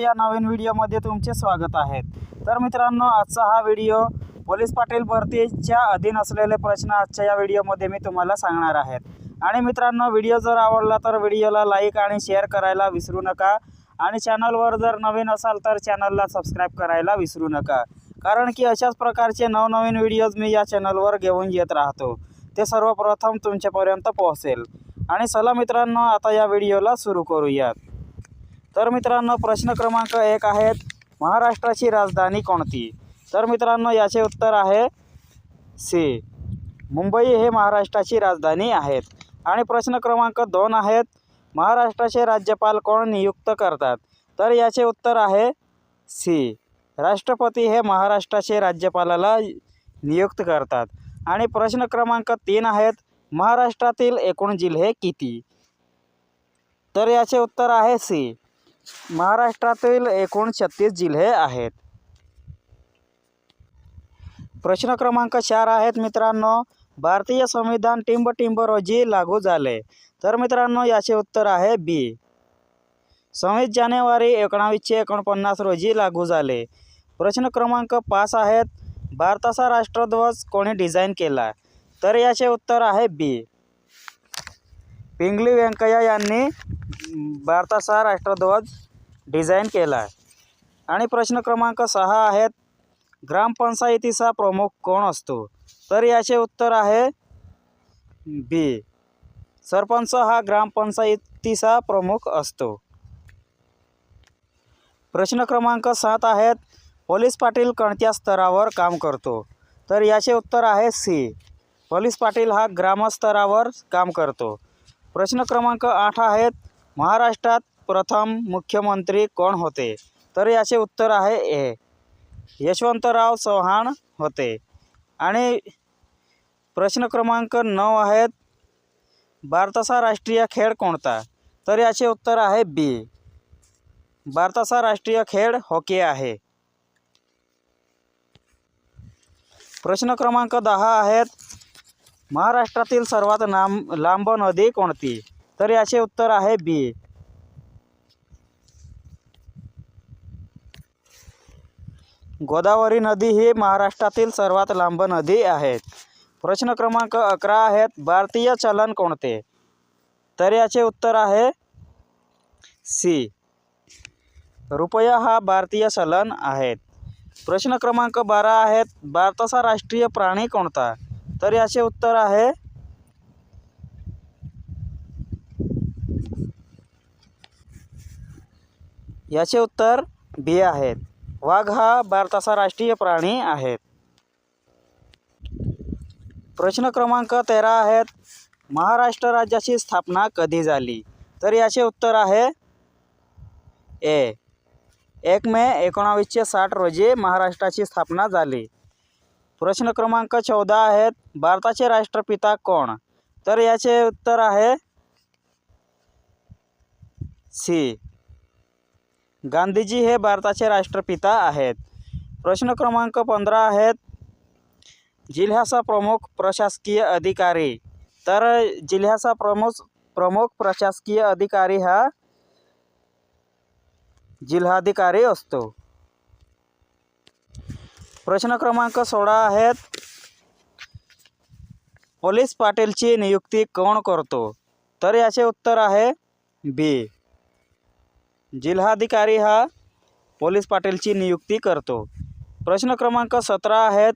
या नवीन व्हिडिओमध्ये तुमचे स्वागत आहे. तर मित्रांनो आजचा हा व्हिडिओ पोलीस पाटील भरतीच्या अधीन असलेले प्रश्न आजच्या या व्हिडिओमध्ये मी तुम्हाला सांगणार आहेत आणि मित्रांनो व्हिडिओ जर आवडला तर व्हिडिओला लाईक आणि शेअर करायला विसरू नका. आणि चॅनलवर जर नवीन असाल तर चॅनलला सबस्क्राईब करायला विसरू नका. कारण की अशाच प्रकारचे नवनवीन व्हिडिओज मी या चॅनलवर घेऊन येत राहतो. ते सर्वप्रथम तुमच्यापर्यंत पोहोचेल. आणि चला मित्रांनो आता या व्हिडिओला सुरू करूयात. तर मित्रांनो प्रश्न क्रमांक एक आहेत महाराष्ट्राची राजधानी कोणती? तर मित्रांनो याचे उत्तर आहे सी मुंबई हे महाराष्ट्राची राजधानी आहेत. आणि प्रश्न क्रमांक दोन आहेत महाराष्ट्राचे राज्यपाल कोण नियुक्त करतात? तर याचे उत्तर आहे सी राष्ट्रपती हे महाराष्ट्राचे राज्यपालाला नियुक्त करतात. आणि प्रश्न क्रमांक तीन आहेत महाराष्ट्रातील एकूण जिल्हे किती? तर याचे उत्तर आहे सी महाराष्ट्रातील एकूण छत्तीस जिल्हे आहेत. प्रश्न क्रमांक चार आहेत मित्रांनो. भारतीय संविधान टिंब टिंब रोजी लागू झाले. तर मित्रांनो याचे उत्तर आहे बी. सव्वीस जानेवारी एकोणावीसशे एकोणपन्नास रोजी लागू झाले. प्रश्न क्रमांक पाच आहेत भारताचा राष्ट्रध्वज कोणी डिझाईन केला? तर याचे उत्तर आहे बी. पिंगली व्यंकय्या यांनी भारताचा राष्ट्रध्वज डिझाईन केला आहे. आणि प्रश्न क्रमांक सहा आहेत ग्रामपंचायतीचा प्रमुख कोण असतो? तर याचे उत्तर आहे बी. सरपंच हा ग्रामपंचायतीचा प्रमुख असतो. प्रश्न क्रमांक सात आहेत पोलीस पाटील कोणत्या स्तरावर काम करतो? तर याचे उत्तर आहे सी. पोलीस पाटील हा ग्रामस्तरावर काम करतो. प्रश्न क्रमांक आठ आहेत महाराष्ट्रात प्रथम मुख्यमंत्री कोण होते? तर याचे उत्तर आहे ए. यशवंतराव चव्हाण होते. आणि प्रश्न क्रमांक नऊ आहेत. भारताचा राष्ट्रीय खेळ कोणता? तर याचे उत्तर आहे बी. भारताचा राष्ट्रीय खेळ हॉकी आहे. प्रश्न क्रमांक दहा आहेत. महाराष्ट्रातील सर्वात लांब लांब नदी कोणती? तर याचे उत्तर आहे बी. गोदावरी नदी ही महाराष्ट्रातील सर्वात लांब नदी आहे. प्रश्न क्रमांक अकरा आहेत. भारतीय चलन कोणते? तर याचे उत्तर आहे सी. रुपया हा भारतीय चलन आहेत प्रश्न क्रमांक बारा आहेत. भारताचा राष्ट्रीय प्राणी कोणता? तर याचे उत्तर आहे याचे उत्तर बी आहेत. वाघ हा भारताचा राष्ट्रीय प्राणी आहेत प्रश्न क्रमांक तेरा आहेत. महाराष्ट्र राज्याची स्थापना कधी झाली? तर याचे उत्तर आहे ए एक मे एकोणावीसशे साठ रोजी महाराष्ट्राची स्थापना झाली. प्रश्न क्रमांक चौदा आहेत. भारताचे राष्ट्रपिता कोण? तर याचे उत्तर आहे सी गांधीजी हे भारताचे राष्ट्रपिता आहेत. प्रश्न क्रमांक पंधरा आहेत. जिल्ह्याचा प्रमुख प्रशासकीय अधिकारी. तर जिल्ह्याचा प्रमुख प्रमुख प्रशासकीय अधिकारी हा जिल्हाधिकारी असतो. प्रश्न क्रमांक सोळा आहेत. पोलीस पाटीलची नियुक्ती कोण करतो? तर याचे उत्तर आहे बी. जिल्हाधिकारी हा पोलीस पाटीलची नियुक्ती करतो. प्रश्न क्रमांक सतरा आहेत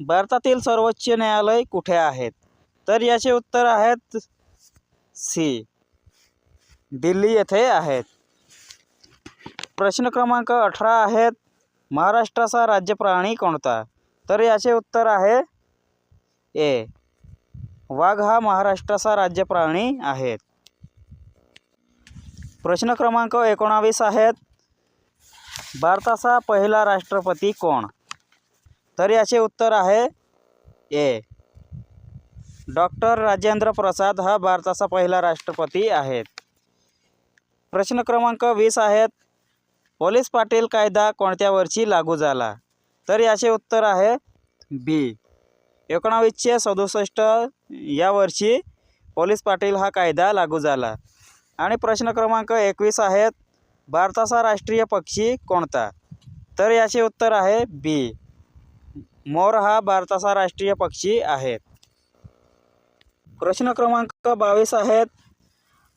भारतातील सर्वोच्च न्यायालय कुठे आहेत? तर याचे उत्तर आहेत सी दिल्ली येथे आहेत. प्रश्न क्रमांक अठरा आहेत महाराष्ट्राचा राज्य प्राणी कोणता? तर याचे उत्तर आहे ए वाघ हा महाराष्ट्राचा राज्य प्राणी आहेत प्रश्न क्रमांक एकोणावीस आहेत. भारताचा पहिला राष्ट्रपती कोण? तर याचे उत्तर आहे ए. डॉक्टर राजेंद्र प्रसाद हा भारताचा पहिला राष्ट्रपती आहेत. प्रश्न क्रमांक वीस आहेत. पोलीस पाटील कायदा कोणत्या वर्षी लागू झाला? तर याचे उत्तर आहे बी. एकोणावीसशे सदुसष्ट या वर्षी पोलीस पाटील हा कायदा लागू झाला. आणि प्रश्न क्रमांक एकवीस आहेत. भारताचा राष्ट्रीय पक्षी कोणता? तर याचे उत्तर आहे बी. मोर हा भारताचा राष्ट्रीय पक्षी आहे. प्रश्न क्रमांक बावीस आहेत.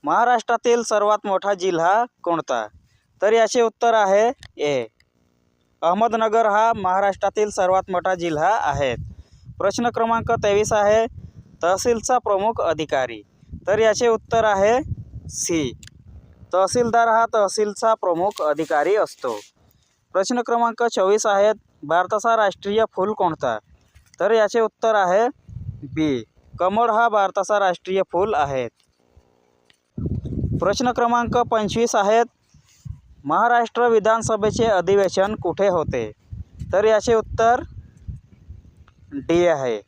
महाराष्ट्रातील सर्वात मोठा जिल्हा कोणता? तर याचे उत्तर आहे ए. अहमदनगर हा महाराष्ट्रातील सर्वात मोठा जिल्हा आहे. प्रश्न क्रमांक तेवीस आहे. तहसीलचा प्रमुख अधिकारी. तर याचे उत्तर आहे सी. तहसीलदार हा तहसीलचा प्रमुख अधिकारी असतो. प्रश्न क्रमांक चोवीस आहेत. भारताचा राष्ट्रीय फूल कोणता? तर याचे उत्तर आहे बी. कमळ हा भारताचा राष्ट्रीय फूल आहे. प्रश्न क्रमांक पंचवीस आहेत. महाराष्ट्र विधानसभेचे अधिवेशन कुठे होते? तर याचे उत्तर डी आहे.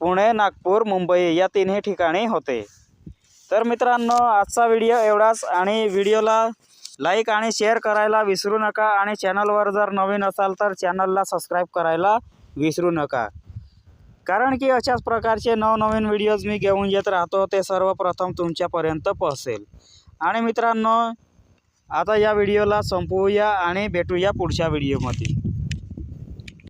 पुणे नागपूर मुंबई या तिन्ही ठिकाणी होते. तर मित्रांनो आजचा व्हिडिओ एवढाच आणि व्हिडिओला लाईक आणि शेअर करायला विसरू नका आणि चॅनलवर जर नवीन असाल तर चॅनलला सबस्क्राईब करायला विसरू नका. कारण की अशाच प्रकारचे नवनवीन व्हिडिओज मी घेऊन येत राहतो ते सर्वप्रथम तुमच्यापर्यंत पोहोचेल. आणि मित्रांनो आता या व्हिडिओला संपवूया आणि भेटूया पुढच्या व्हिडिओमध्ये